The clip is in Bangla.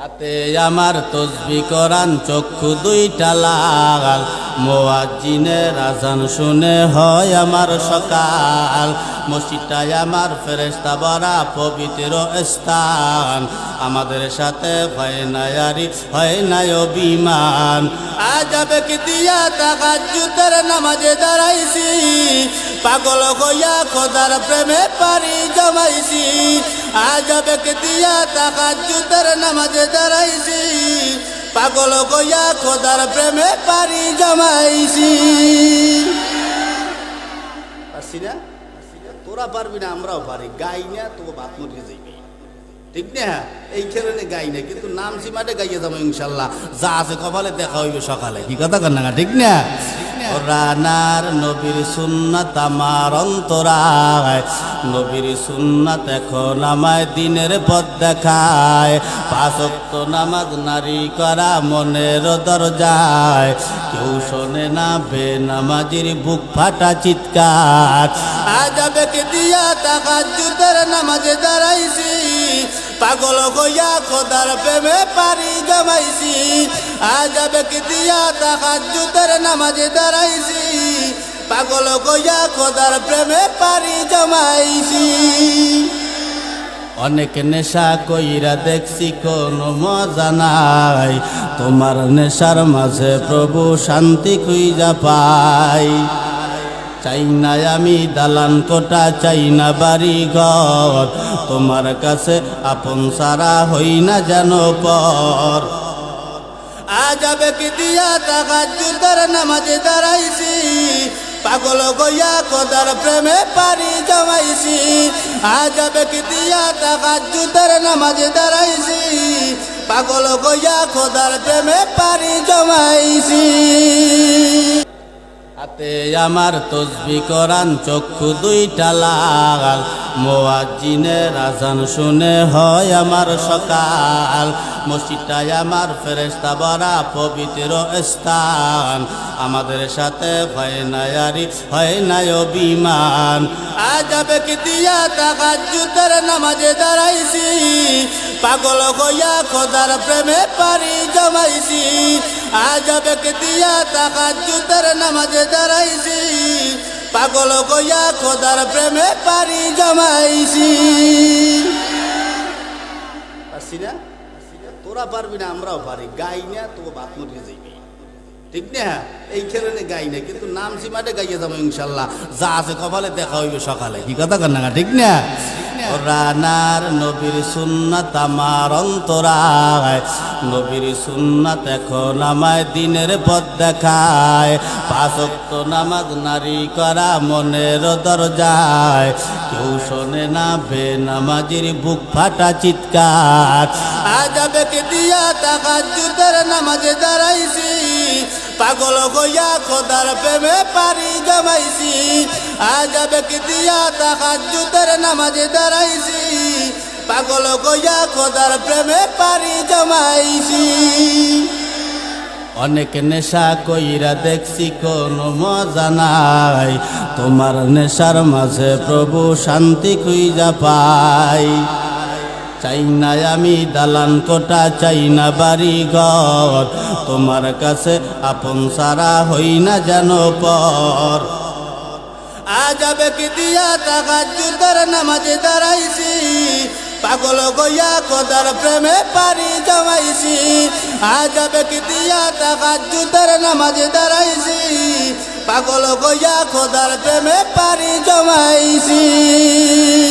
হাতে আমার তসবি করান চক্ষু দুইটা লাল। মোয়াজিনের আজান শুনে হয় আমার সকাল। মসজিদটাই আমার ফেরেস্তা বরা পবিত্র স্থান। আমাদের সাথে হয় নাই আরি, হয় নাই অভিমান। আজ কি দিয়া জুতের নামাজে দাঁড়াইছি। পাগল হইয়া খোদার প্রেমে পারি জমাইছি। আজ দিয়া টাকা জুতের নামাজে দাঁড়াইছি। পাগল হইয়া খোদার প্রেমে পারি জমাইছি। পারছি না? তোরা পারবি না, আমরাও পারি। গাই না তো বাত মরিয়ে যাইবি। ঠিক না? এই খেলে গাই না, কিন্তু নাম সীমাতে গাইয়ে যাব ইনশাল্লাহ। যা আছে কপালে দেখা হইবে সকালে। কি কথা কর না, ঠিক না? রানার নবীর সুন্নাত আমার অন্তরায়। নবীর সুন্নাত এখন আমায় দিনের পথ দেখায়। পাঁচক্ত নামাজ নারী করা মনের দরজায়। কেউ শোনে না বে নামাজির বুক ফাটা চিৎকার। আজ আবেকে দিয়া টাকা জুতের নামাজে দাঁড়াইছি। পাগল হইয়া খোদার প্রেমে পারি জমাইছি। আজ আবেকে দিয়া টাকা জুতের নামাজে দাঁড়াইছি। পাগল হইয়া খোদার প্রেমে পারি জমাইছি। অনেক নেশা কইরা দেখছি, কোনো মজা নাই। তোমার নেশার মাঝে প্রভু শান্তি খুঁজা পাই। চাই না আমি দালান কোটা চাই না বাড়ি ঘর তোমার কাছে আপন সারা হই না যেন পর। আজ কি দিয়া টাকা জুতার নামাজে দাঁড়াইছি। পাগল গইয়া কদার প্রেমে পারি জমাইছি। আজ কি দিয়া টাকা জুতার নামাজে দাঁড়াইছি। পাগল গইয়া খোদার প্রেমে পারি জমাইছি। হাতে আমার তসবি করান, চক্ষু দুইটা লাল। মোয়াজিনের আজান শুনে হয় আমার সকাল। মসজিদটাই আমার ফেরেস্তা বরা পবিত্র স্থান। আমাদের সাথে হয় নাই হয় নাই অভিমান। আজ কি দিয়া টাকা জুতের নামাজে দাঁড়াইছি? পাগল হইয়া খোদার প্রেমে পারি জমাইছি। আজ দিয়া টাকা জুতের নামাজে পাগল হইয়া খোদার প্রেমে পারি জমাইছি। পারছি না? তোরা পারবি না, আমরাও পারি। গাই না তো বাত মরিয়ে যাইবি। ঠিক না? এই খেলে গাই না, কিন্তু নাম সীমাতে গাইয়ে যাব ইনশাল্লাহ। যা আছে কপালে দেখা হইবে সকালে। কি কথা কর না, ঠিক না? রানার নবীর সুন্নাত আমার অন্তরায়। নবীর সুন্নাত এখন আমায় দিনের পথ দেখায়। পাঁচক্ত নামাজ নারী করা মনের দরজায়। কেউ শোনে না বে নামাজির বুক ফাটা চিৎকার। আজ আবেকে দিয়া জুতের নামাজে দাঁড়াইছি। পাগল হইয়া খোদার প্রেমে পারি জমাইছি। আজ আবেকে দিয়া টাকা জুতের নামাজে দাঁড়াইছি। পাগল হইয়া খোদার প্রেমে পারি জমাইছি। অনেক নেশা কইরা দেখছি, কোনো মজা নাই। তোমার নেশার মাঝে প্রভু শান্তি খুঁজা পাই। চাই না আমি দালান কোটা চাই না বাড়ি ঘর তোমার কাছে আপন সারা হই না যেন পর। আজ কি দিয়া টাকা জুতার নামাজে দাঁড়াইছি। পাগল গইয়া কদার প্রেমে পারি জমাইছি। আজ কি দিয়া টাকা জুতার নামাজে দাঁড়াইছি। পাগল গইয়া খোদার প্রেমে পারি জমাইছি।